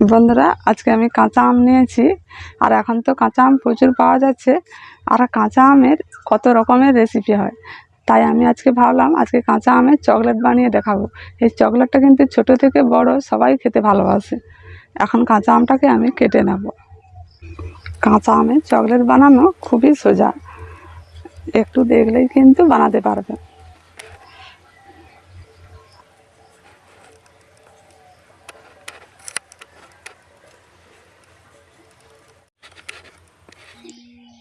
বন্ধুরা, আজকে আমি কাঁচা আম নিয়েছি, আর এখন তো কাঁচা আম প্রচুর পাওয়া যাচ্ছে, আর কাঁচা আমের কত রকমের রেসিপি হয়। তাই আমি আজকে ভাবলাম, আজকে কাঁচা আমের চকলেট বানিয়ে দেখাবো। এই চকলেটটা কিন্তু ছোট থেকে বড়, সবাই খেতে ভালোবাসে। এখন কাঁচা আমটাকে আমি কেটে নেব। কাঁচা আমের চকলেট বানানো খুবই সোজা। একটু দেখলেই কিন্তু বানাতে পারবে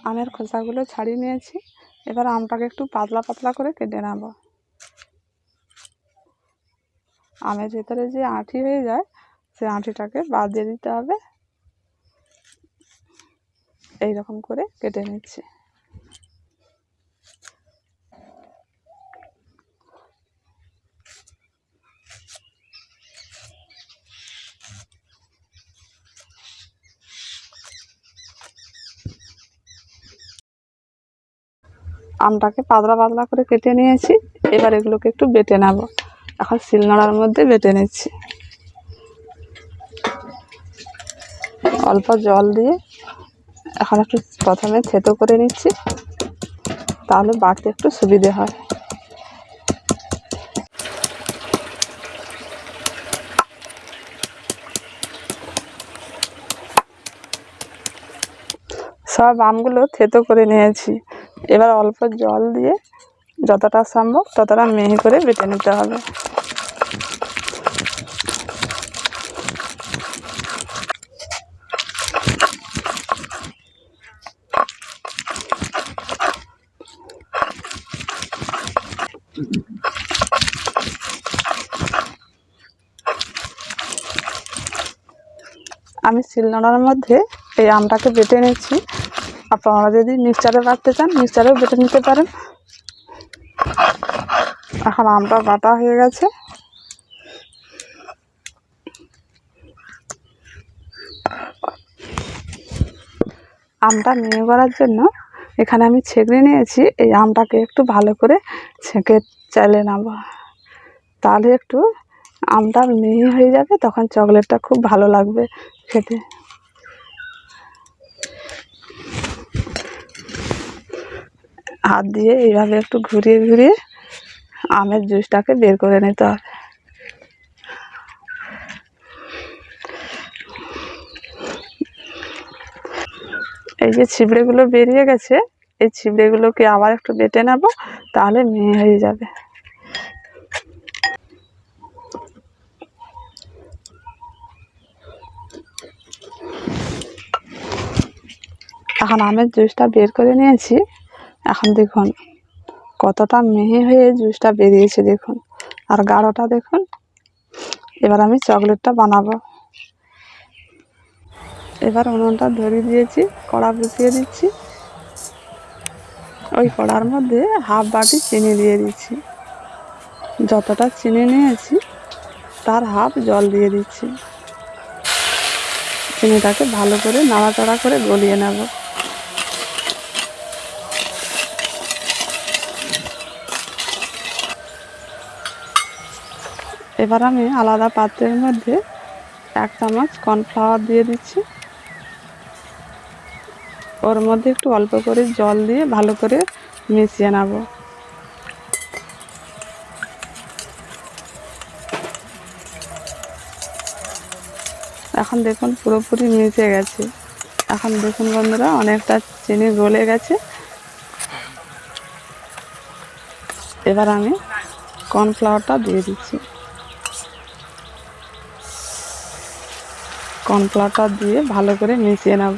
আমের খোসাগুলো ছাড়িয়ে নিয়েছি। এবার আমটাকে একটু পাতলা পাতলা করে কেটে নেব। আমের ভেতরে যে আঁটি হয়ে যায় সে আঁটিটাকে বাদ দিয়ে দিতে হবে। এই রকম করে কেটে নিচ্ছি। আমটাকে পাতলা পাতলা করে কেটে নিয়েছি। এবার এগুলোকে একটু বেটে নেব। এখন শিলনোড়ার মধ্যে বেটে নিচ্ছি। অল্প জল দিয়ে এখন একটু প্রথমে থেতো করে নিচ্ছি। তাহলে বাড়তে একটু সুবিধে হয়। সব আমগুলো থেতো করে নিয়েছি। এবার অল্প জল দিয়ে যতটা সম্ভব ততটা মিহি করে বেটে নিতে হবে। আমি শিলনোড়ার মধ্যে এই আমটাকে বেটে নিচ্ছি। আপনারা যদি মিক্সচারে বাটতে চান মিক্সচারেও বেটে নিতে পারেন। এখন আমটা বাটা হয়ে গেছে। আমটা মিহি করার জন্য এখানে আমি ছেঁকড়ে নিয়েছি। এই আমটাকে একটু ভালো করে ছেঁকে চাইলে নেব। তাহলে একটু আমটা মিহি হয়ে যাবে, তখন চকলেটটা খুব ভালো লাগবে খেতে। হাত দিয়ে এইভাবে একটু ঘুরিয়ে ঘুরিয়ে আমের জুসটাকে বের করে নিতে হবে। এই যে ছিবড়েগুলো বেরিয়ে গেছে, এই ছিবড়েগুলোকে আবার একটু বেটে নেব, তাহলে মেয়ে হয়ে যাবে। এখন আমের জুসটা বের করে নিয়েছি। এখন দেখুন, কতটা মেহে হয়ে জুসটা বেরিয়েছে দেখুন। আর গাঢ়টা দেখুন, এবার আমি চকলেটটা বানাবো। এবার উনুনটা ধরিয়ে দিয়েছি, কড়া বসিয়ে দিচ্ছি। ওই কড়ার মধ্যে হাফ বাটি চিনি দিয়ে দিচ্ছি। যতটা চিনি নিয়েছি, তার হাফ জল দিয়ে দিচ্ছি। চিনিটাকে ভালো করে নাড়াচাড়া করে গলিয়ে নেব। এবার আমি আলাদা পাত্রের মধ্যে এক চামচ কর্নফ্লাওয়ার দিয়ে দিচ্ছি। ওর মধ্যে একটু অল্প করে জল দিয়ে ভালো করে মিশিয়ে নেব। এখন দেখুন পুরোপুরি মিশে গেছে। এখন দেখুন বন্ধুরা, অনেকটা চিনি গলে গেছে। এবার আমি কর্নফ্লাওয়ারটা দিয়ে দিচ্ছি। কর্নফ্লাওয়ারটা দিয়ে ভালো করে মিশিয়ে নেব।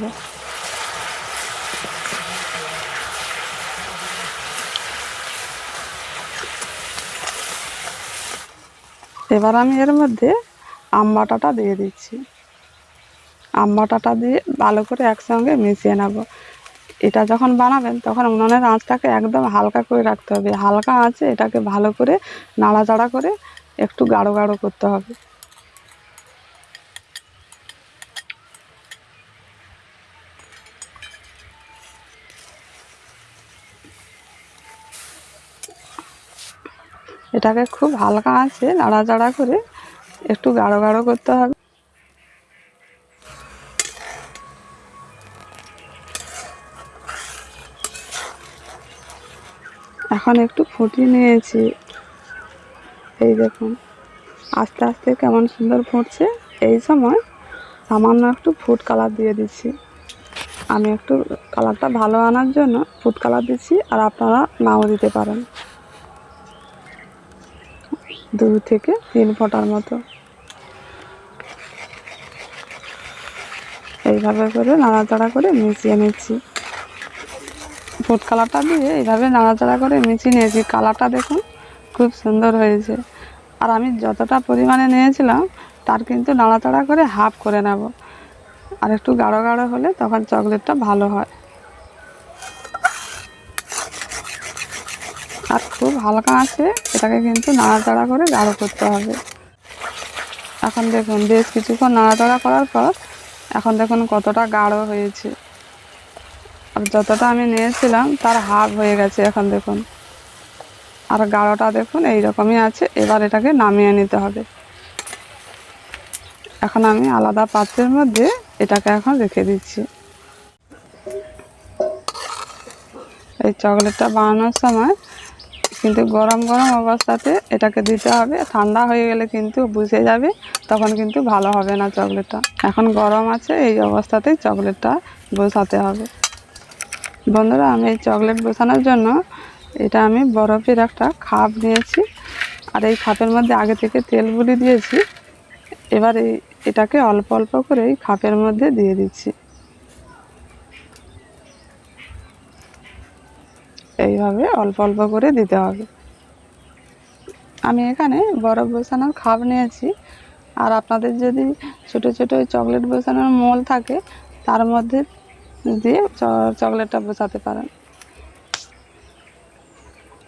এবার আমি এর মধ্যে আম বাটাটা দিয়ে দিচ্ছি। আম বাটাটা দিয়ে ভালো করে একসঙ্গে মিশিয়ে নেব। এটা যখন বানাবেন তখন উনুনের আঁচটাকে একদম হালকা করে রাখতে হবে। হালকা আঁচে এটাকে ভালো করে নাড়াচাড়া করে একটু গাঢ় গাঢ় করতে হবে। এটাকে খুব হালকা আছে, নাড়াচাড়া করে একটু গাঢ় গাঢ় করতে হবে। এখন একটু ফুটিয়ে নিয়েছি। এই দেখুন, আস্তে আস্তে কেমন সুন্দর ফুটছে। এই সময় সামান্য একটু ফুড কালার দিয়ে দিচ্ছি। আমি একটু কালারটা ভালো আনার জন্য ফুড কালার দিচ্ছি, আর আপনারা নাও দিতে পারেন। দু থেকে তিন ফোঁটার মতো। এইভাবে করে নাড়াচাড়া করে মিশিয়ে নিচ্ছি। ফুড কালারটা দিয়ে এইভাবে নাড়াচাড়া করে মিশিয়ে নিয়েছি। কালারটা দেখুন, খুব সুন্দর হয়েছে। আর আমি যতটা পরিমাণে নিয়েছিলাম, তার কিন্তু নাড়াচাড়া করে হাফ করে নেব। আর একটু গাঢ় গাঢ় হলে তখন চকলেটটা ভালো হয়। আর খুব হালকা আছে। এটাকে কিন্তু নাড়াচাড়া করে গাঢ় করতে হবে। এখন দেখুন, বেশ কিছুক্ষণ নাড়াচাড়া করার পর এখন দেখুন কতটা গাঢ় হয়েছে। আর যতটা আমি নিয়েছিলাম, তার হাফ হয়ে গেছে এখন দেখুন। আর গাঢ়টা দেখুন এই রকমই আছে। এবার এটাকে নামিয়ে নিতে হবে। এখন আমি আলাদা পাত্রের মধ্যে এটাকে এখন রেখে দিচ্ছি। এই চকলেটটা বানানোর সময় কিন্তু গরম গরম অবস্থাতে এটাকে দিতে হবে। ঠান্ডা হয়ে গেলে কিন্তু বুঝে যাবে, তখন কিন্তু ভালো হবে না চকলেটটা। এখন গরম আছে, এই অবস্থাতেই চকলেটটা বসাতে হবে। বন্ধুরা, আমি এই চকলেট বসানোর জন্য এটা আমি বরফের একটা খাপ নিয়েছি, আর এই খাপের মধ্যে আগে থেকে তেল গুলি দিয়েছি। এবার এই এটাকে অল্প অল্প করে এই খাপের মধ্যে দিয়ে দিচ্ছি। এইভাবে অল্প অল্প করে দিতে হবে। আমি এখানে বরফ বসানোর খাপ নিয়েছি। আর আপনাদের যদি ছোট ছোট চকলেট বসানোর মোল থাকে, তার মধ্যে দিয়ে চকলেটটা বসাতে পারেন।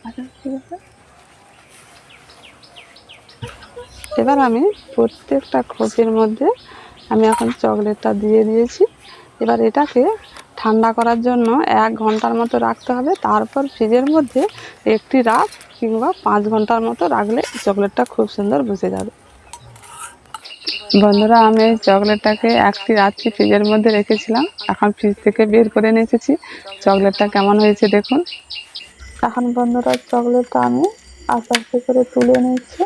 আচ্ছা। এবার আমি প্রত্যেকটা খোপের মধ্যে আমি এখন চকলেটটা দিয়ে দিয়েছি। এবার এটাকে ঠান্ডা করার জন্য এক ঘণ্টার মতো রাখতে হবে। তারপর ফ্রিজের মধ্যে একটি রাত কিংবা পাঁচ ঘণ্টার মতো রাখলে চকলেটটা খুব সুন্দর বসে যাবে। বন্ধুরা, আমি এই চকলেটটাকে একটি রাত্রি ফ্রিজের মধ্যে রেখেছিলাম। এখন ফ্রিজ থেকে বের করে নিয়ে এসেছি। চকলেটটা কেমন হয়েছে দেখুন। এখন বন্ধুরা, চকলেটটা আমি আস্তে আস্তে করে তুলে নিচ্ছি।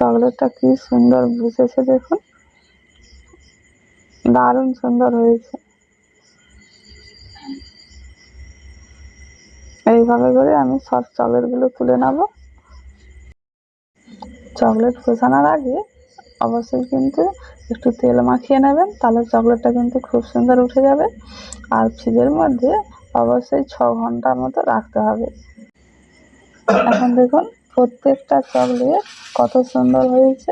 চকলেটটা কি সুন্দর বুঝেছে দেখুন? দারুণ সুন্দর হয়েছে। এইভাবে করে আমি সব চকলেটগুলো তুলে নেব। চকলেট ফোসানোর আগে অবশ্যই কিন্তু একটু তেল মাখিয়ে নেবেন, তাহলে চকলেটটা কিন্তু খুব সুন্দর উঠে যাবে। আর ফ্রিজের মধ্যে অবশ্যই ছ ঘণ্টার মতো রাখতে হবে। এখন দেখুন প্রত্যেকটা চকলেট কত সুন্দর হয়েছে।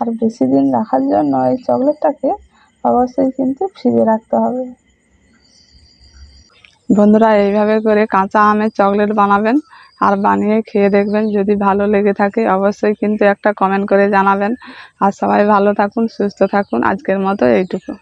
আর বেশি দিন রাখার জন্য এই চকলেটটাকে অবশ্যই কিন্তু ফ্রিজে রাখতে হবে। বন্ধুরা, এইভাবে করে কাঁচা আমের চকলেট বানাবেন আর বানিয়ে খেয়ে দেখবেন যদি ভালো লেগে থাকে, অবশ্যই কিন্তু একটা কমেন্ট করে জানাবেন। আর সবাই ভালো থাকুন, সুস্থ থাকুন। আজকের মতো এইটুকু।